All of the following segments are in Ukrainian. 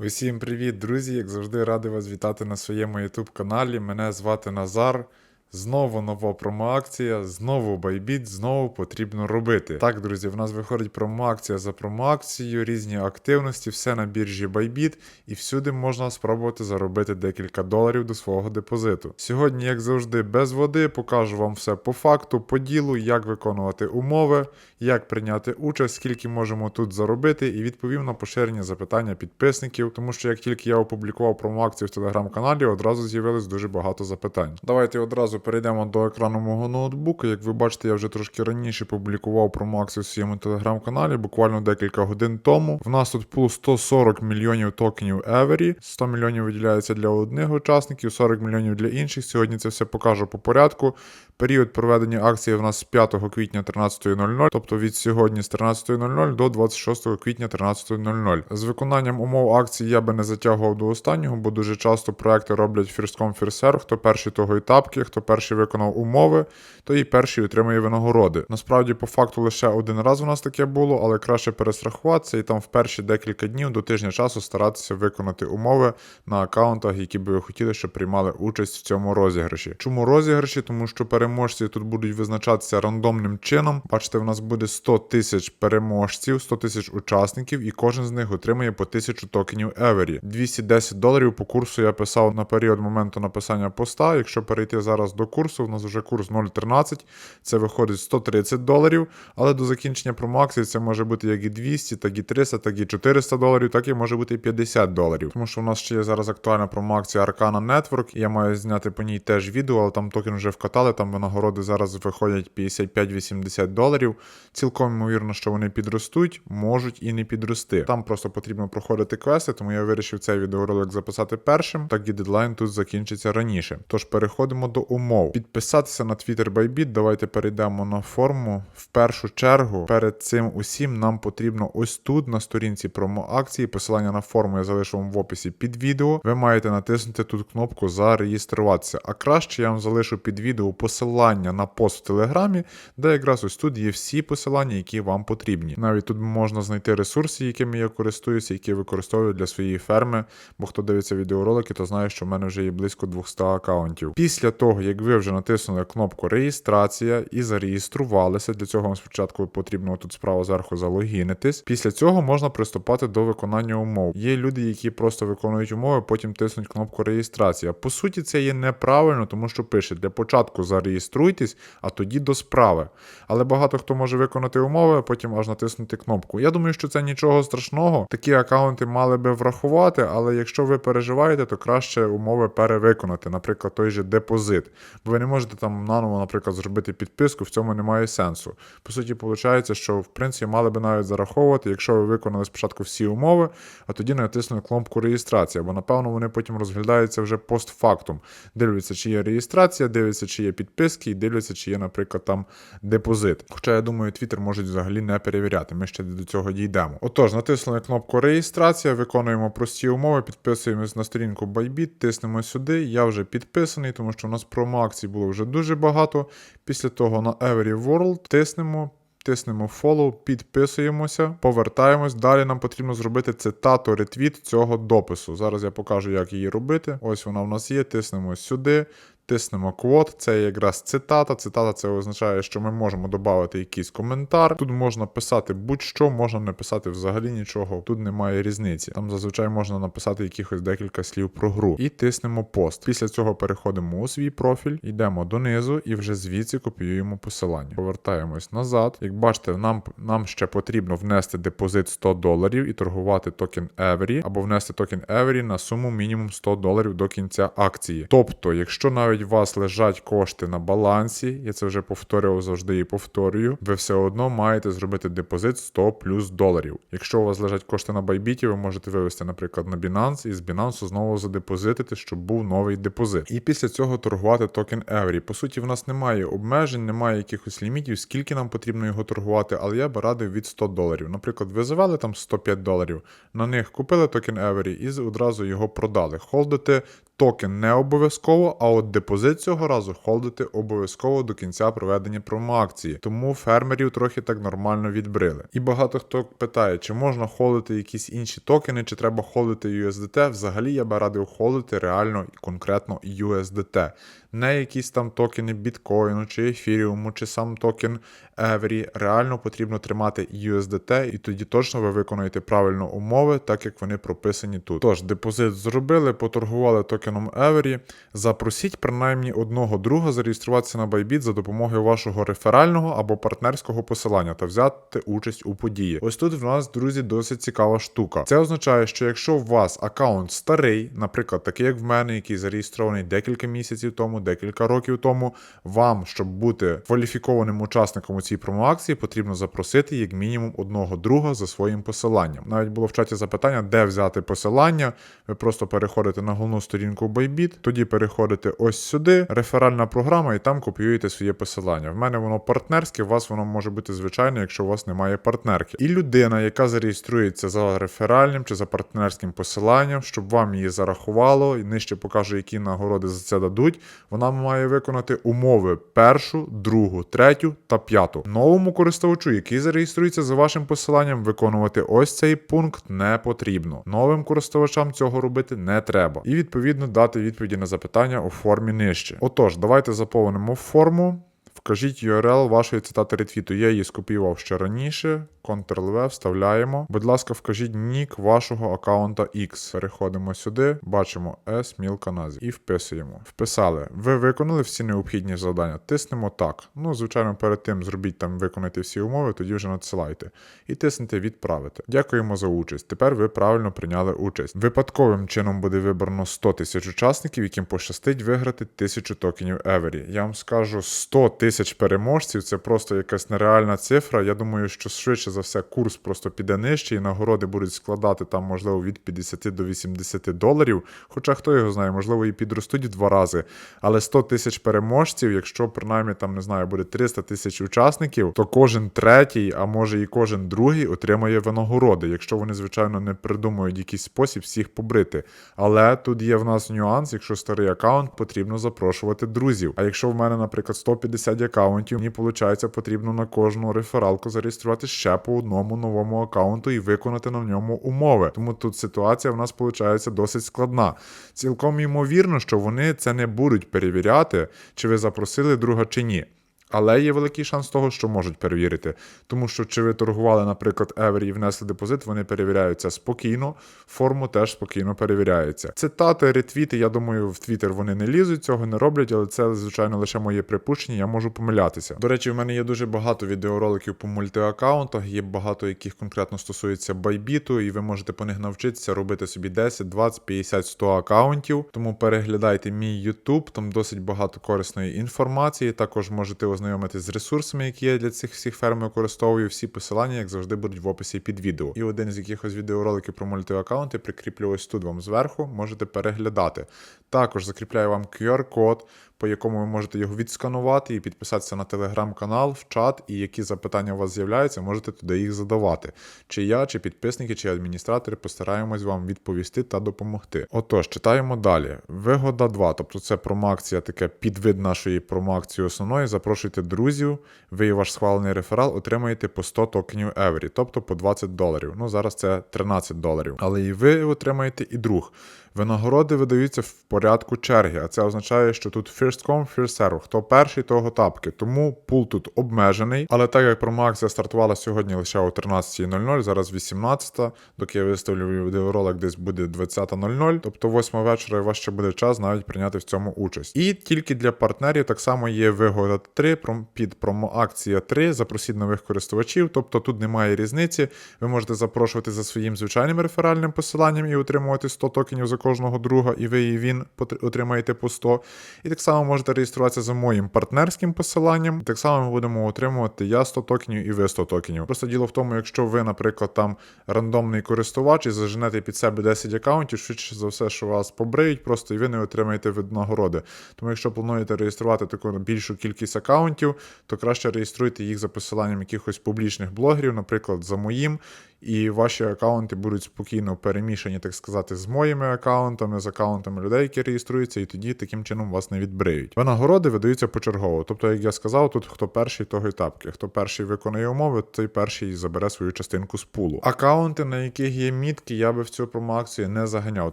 Усім привіт, друзі! Як завжди, радий вас вітати на своєму YouTube каналі. Мене звати Назар. Знову нова промоакція, знову байбіт, знову потрібно робити. Так, друзі, в нас виходить промоакція за промоакцією, різні активності, все на біржі Байбіт, і всюди можна спробувати заробити декілька доларів до свого депозиту. Сьогодні, як завжди, без води, покажу вам все по факту, по ділу, як виконувати умови, як прийняти участь, скільки можемо тут заробити, і відповім на поширені запитання підписників, тому що як тільки я опублікував промоакцію в телеграм-каналі, одразу з'явилось дуже багато запитань. Давайте одразу перейдемо до екрану мого ноутбука. Як ви бачите, я вже трошки раніше публікував про промоакцію в своєму телеграм-каналі, буквально декілька годин тому. В нас тут пул 140 мільйонів токенів Every, 100 мільйонів виділяється для одних учасників, 40 мільйонів для інших. Сьогодні це все покажу по порядку. Період проведення акції в нас з 5 квітня 13.00, тобто від сьогодні з 13.00 до 26 квітня 13.00. З виконанням умов акції я би не затягував до останнього, бо дуже часто проекти роблять first serve. Хто перший, того і тапки, хто перший виконав умови, то і перший отримує винагороди. Насправді, по факту, лише один раз у нас таке було, але краще перестрахуватися і там в перші декілька днів до тижня часу старатися виконати умови на аккаунтах, які би ви хотіли, щоб приймали участь в цьому розіграші. Чому розіграші? Тому що переможці тут будуть визначатися рандомним чином. Бачите, в нас буде 100 тисяч переможців, 100 тисяч учасників, і кожен з них отримує по 1000 токенів Every. 210 доларів по курсу я писав на період моменту написання поста. Якщо перейти зараз до курсу, у нас вже курс 0.13, це виходить 130 доларів. Але до закінчення промоакції це може бути як і 200, так і 300, так і 400 доларів, так і може бути і 50 доларів. Тому що у нас ще є зараз актуальна промоакція Arcana Network, і я маю зняти по ній теж відео, але там токен вже вкатали, там винагороди зараз виходять 55-80 доларів. Цілком ймовірно, що вони підростуть, можуть і не підрости. Там просто потрібно проходити квести, тому я вирішив цей відеоролик записати першим, так і дедлайн тут закінчиться раніше. Тож переходимо до умов. Підписатися на Twitter Bybit, давайте перейдемо на форму. В першу чергу, перед цим усім нам потрібно ось тут на сторінці промо-акції. Посилання на форму я залишу вам в описі під відео. Ви маєте натиснути тут кнопку зареєструватися. А краще я вам залишу під відео посилання на пост в Телеграмі, де якраз ось тут є всі посилання, які вам потрібні. Навіть тут можна знайти ресурси, якими я користуюся, які використовую для своєї ферми. Бо хто дивиться відеоролики, то знає, що в мене вже є близько 200 аккаунтів. Після того, як ви вже натиснули кнопку реєстрація і зареєструвалися, для цього вам спочатку потрібно тут справа зверху залогінитись. Після цього можна приступати до виконання умов. Є люди, які просто виконують умови, потім тиснуть кнопку реєстрація. По суті, це є неправильно, тому що пише для початку зареєструйтесь, а тоді до справи. Але багато хто може виконати умови, а потім аж натиснути кнопку. Я думаю, що це нічого страшного. Такі аккаунти мали би врахувати, але якщо ви переживаєте, то краще умови перевиконати, наприклад, той же депозит. Бо ви не можете там наново, наприклад, зробити підписку, в цьому немає сенсу. По суті, виходить, що в принципі мали би навіть зараховувати, якщо ви виконали спочатку всі умови, а тоді натиснули кнопку реєстрація, бо напевно вони потім розглядаються вже постфактум. Дивляться, чи є реєстрація, дивляться, чи є підписки, і дивляться, чи є, наприклад, там депозит. Хоча я думаю, Twitter можуть взагалі не перевіряти. Ми ще до цього дійдемо. Отож, натиснули кнопку реєстрація, виконуємо прості умови, підписуємось на сторінку Bybit, тиснемо сюди. Я вже підписаний, тому що у нас промо-акцій було вже дуже багато. Після того на Every World тиснемо. Тиснемо follow, підписуємося, повертаємось. Далі нам потрібно зробити цитату ретвіт цього допису. Зараз я покажу, як її робити. Ось вона в нас є. Тиснемо сюди. Тиснемо квот, це якраз цитата. Цитата це означає, що ми можемо додати якийсь коментар. Тут можна писати будь-що, можна не писати взагалі нічого. Тут немає різниці. Там зазвичай можна написати якихось декілька слів про гру. І тиснемо пост. Після цього переходимо у свій профіль, йдемо донизу і вже звідси копіюємо посилання. Повертаємось назад. Як бачите, нам, нам ще потрібно внести депозит 100 доларів і торгувати токен Every, або внести токен Every на суму мінімум 100 доларів до кінця акції. Тобто, якщо навіть у вас лежать кошти на балансі, я це вже повторював завжди і повторюю, ви все одно маєте зробити депозит 100 плюс доларів. Якщо у вас лежать кошти на байбіті, ви можете вивести, наприклад, на Binance і з Binance знову задепозитити, щоб був новий депозит. І після цього торгувати токен Every. По суті, в нас немає обмежень, немає якихось лімітів, скільки нам потрібно його торгувати, але я би радив від 100 доларів. Наприклад, ви завели там 105 доларів, на них купили токен Every і одразу його продали. Холдити токен не обов'язково, а от депозит депозит цього разу холдити обов'язково до кінця проведення промоакції, тому фермерів трохи так нормально відбрили. І багато хто питає, чи можна холдити якісь інші токени, чи треба холдити USDT. Взагалі я би радив холдити реально і конкретно USDT. Не якісь там токени біткоїну, чи ефіріуму, чи сам токен Every. Реально потрібно тримати USDT, і тоді точно ви виконуєте правильно умови, так як вони прописані тут. Тож, депозит зробили, поторгували токеном Every. Запросіть принаймні одного друга зареєструватися на Bybit за допомогою вашого реферального або партнерського посилання та взяти участь у події. Ось тут в нас, друзі, досить цікава штука. Це означає, що якщо у вас аккаунт старий, наприклад, такий як в мене, який зареєстрований декілька місяців тому, декілька років тому, вам, щоб бути кваліфікованим учасником у цій промоакції, потрібно запросити як мінімум одного друга за своїм посиланням. Навіть було в чаті запитання, де взяти посилання. Ви просто переходите на головну сторінку Bybit, тоді переходите ось сюди, реферальна програма, і там копіюєте своє посилання. В мене воно партнерське, у вас воно може бути звичайне, якщо у вас немає партнерки. І людина, яка зареєструється за реферальним чи за партнерським посиланням, щоб вам її зарахувало, і нижче покаже, які нагороди за це дадуть. Вона має виконати умови першу, другу, третю та п'яту. Новому користувачу, який зареєструється за вашим посиланням, виконувати ось цей пункт не потрібно. Новим користувачам цього робити не треба. І відповідно дати відповіді на запитання у формі нижче. Отож, давайте заповнимо форму. Вкажіть URL вашої цитати ретвіту. Я її скопіював ще раніше. Ctrl-V вставляємо. Будь ласка, вкажіть нік вашого аккаунта X. Переходимо сюди, бачимо S Мілка Назі і вписуємо. Вписали. Ви виконали всі необхідні завдання. Тиснемо так. Ну, звичайно, перед тим зробіть там виконати всі умови, тоді вже надсилайте. І тиснете відправити. Дякуємо за участь. Тепер ви правильно прийняли участь. Випадковим чином буде вибрано 100 тисяч учасників, яким пощастить виграти 1000 токенів Every. Я вам скажу 100 тисяч переможців. Це просто якась нереальна цифра. Я думаю, що швидше за все курс просто піде нижче, і нагороди будуть складати там, можливо, від 50 до 80 доларів. Хоча хто його знає, можливо, і підростуть в два рази. Але 100 тисяч переможців, якщо принаймні там не знаю, буде 300 тисяч учасників, то кожен третій, а може і кожен другий отримає винагороди, якщо вони, звичайно, не придумають якийсь спосіб всіх побрити. Але тут є в нас нюанс, якщо старий аккаунт, потрібно запрошувати друзів. А якщо в мене, наприклад, 150 аккаунтів, мені виходить, потрібно на кожну рефералку зареєструвати ще по одному новому аккаунту і виконати на ньому умови. Тому тут ситуація в нас виходить досить складна. Цілком ймовірно, що вони це не будуть перевіряти, чи ви запросили друга чи ні. Але є великий шанс того, що можуть перевірити. Тому що чи ви торгували, наприклад, Every і внесли депозит, вони перевіряються спокійно, форму теж спокійно перевіряється. Цитати, ретвіти, я думаю, в Твіттер вони не лізуть, цього не роблять, але це, звичайно, лише моє припущення, я можу помилятися. До речі, в мене є дуже багато відеороликів по мультиаккаунтах, є багато яких конкретно стосується байбіту, і ви можете по них навчитися робити собі 10, 20, 50, 100 аккаунтів. Тому переглядайте мій YouTube, там досить багато корисної інформації. Також можете ознайомитись з ресурсами, які я для цих всіх ферм використовую. Всі посилання, як завжди, будуть в описі під відео. І один з якихось відеороликів про мультиаккаунти прикріплю ось тут вам зверху, можете переглядати. Також закріпляю вам QR-код, по якому ви можете його відсканувати і підписатися на телеграм-канал, в чат, і які запитання у вас з'являються, можете туди їх задавати. Чи я, чи підписники, чи адміністратори постараємось вам відповісти та допомогти. Отож, читаємо далі. Вигода 2, тобто це промоакція, таке підвид нашої промоакції основної. Запрошуйте друзів, ви ваш схвалений реферал отримаєте по 100 токенів Every, тобто по 20 доларів. Ну зараз це 13 доларів. Але і ви отримаєте і друг. Винагороди видаються в порядку черги, а це означає, що тут first come, first serve. Хто перший, того тапки. Тому пул тут обмежений. Але так як промоакція стартувала сьогодні лише о 13.00, зараз 18, доки я виставлю відеоролик, десь буде 20.00, тобто 8 вечора, у вас ще буде час навіть прийняти в цьому участь. І тільки для партнерів так само є вигода 3 пром- під промоакція 3. Запросіть нових користувачів, тобто тут немає різниці. Ви можете запрошувати за своїм звичайним реферальним посиланням і отримувати 100 токенів за кожного друга, і ви і він отримаєте по 100. І так само можете реєструватися за моїм партнерським посиланням. Так само ми будемо отримувати я 100 токенів і ви 100 токенів. Просто діло в тому, якщо ви, наприклад, там рандомний користувач і заженете під себе 10 аккаунтів, швидше за все, що вас побриють, просто і ви не отримаєте від нагороди. Тому якщо плануєте реєструвати таку більшу кількість аккаунтів, то краще реєструйте їх за посиланням якихось публічних блогерів, наприклад, за моїм. І ваші акаунти будуть спокійно перемішані, так сказати, з моїми акаунтами, з акаунтами людей, які реєструються, і тоді таким чином вас не відбриють. Винагороди видаються почергово. Тобто, як я сказав, тут хто перший, того й тапки. Хто перший виконує умови, той перший забере свою частинку з пулу. Акаунти, на яких є мітки, я би в цю промоакцію не заганяв,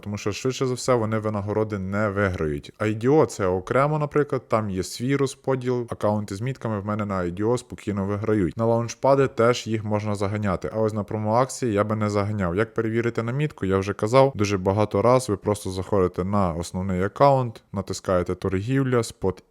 тому що швидше за все вони винагороди не виграють. IDO це окремо, наприклад, там є свій розподіл. Акаунти з мітками в мене на IDO спокійно виграють. На лаунчпади теж їх можна заганяти. А ось на промоакції я би не заганяв. Як перевірити на мітку, я вже казав дуже багато раз. Ви просто заходите на основний аккаунт, натискаєте торгівля,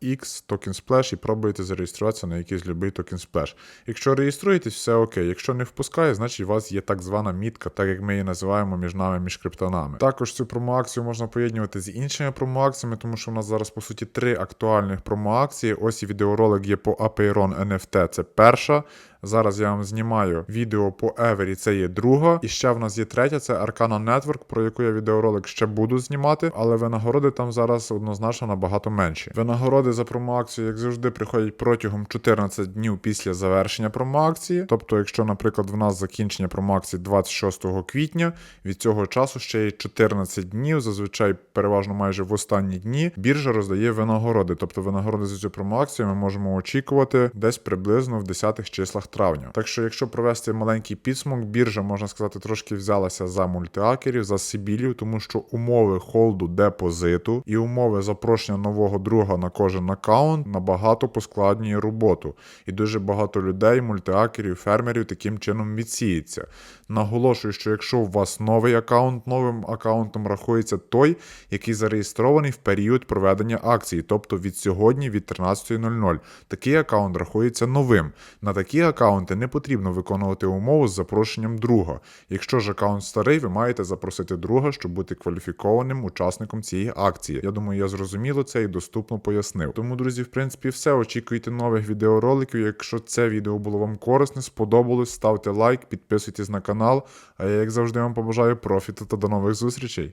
X, токен Splash і пробуєте зареєструватися на якийсь любий токен Splash. Якщо реєструєтесь, все окей. Якщо не впускає, значить у вас є так звана мітка, так як ми її називаємо між нами між криптонами. Також цю промоакцію можна поєднувати з іншими промоакціями, тому що в нас зараз по суті три актуальних промоакції. Ось і відеоролик є по Apeiron NFT, це перша. Зараз я вам знімаю відео по Евері, це є друга. І ще в нас є третя, це Arcana Network, про яку я відеоролик ще буду знімати, але винагороди там зараз однозначно набагато менші. Винагороди за промоакцію, як завжди, приходять протягом 14 днів після завершення промоакції. Тобто, якщо, наприклад, в нас закінчення промоакції 26 квітня, від цього часу ще є 14 днів, зазвичай переважно майже в останні дні, біржа роздає винагороди. Тобто винагороди за цю промоакцію ми можемо очікувати десь приблизно в 10 числах травня. Так що, якщо провести маленький підсумок, біржа, можна сказати, трошки взялася за мультиакерів, за сибілів, тому що умови холду депозиту і умови запрошення нового друга на кожен аккаунт набагато поскладнює роботу. І дуже багато людей, мультиакерів, фермерів таким чином відсіється. Наголошую, що якщо у вас новий аккаунт, новим аккаунтом рахується той, який зареєстрований в період проведення акції, тобто від сьогодні від 13.00. Такий аккаунт рахується новим. На такі аккаунти не потрібно виконувати умову з запрошенням друга. Якщо ж аккаунт старий, ви маєте запросити друга, щоб бути кваліфікованим учасником цієї акції. Я думаю, я зрозуміло це і доступно пояснив. Тому, друзі, в принципі, все. Очікуйте нових відеороликів. Якщо це відео було вам корисне, сподобалось, ставте лайк, підписуйтесь на канал. А я, як завжди, вам побажаю профіту та до нових зустрічей.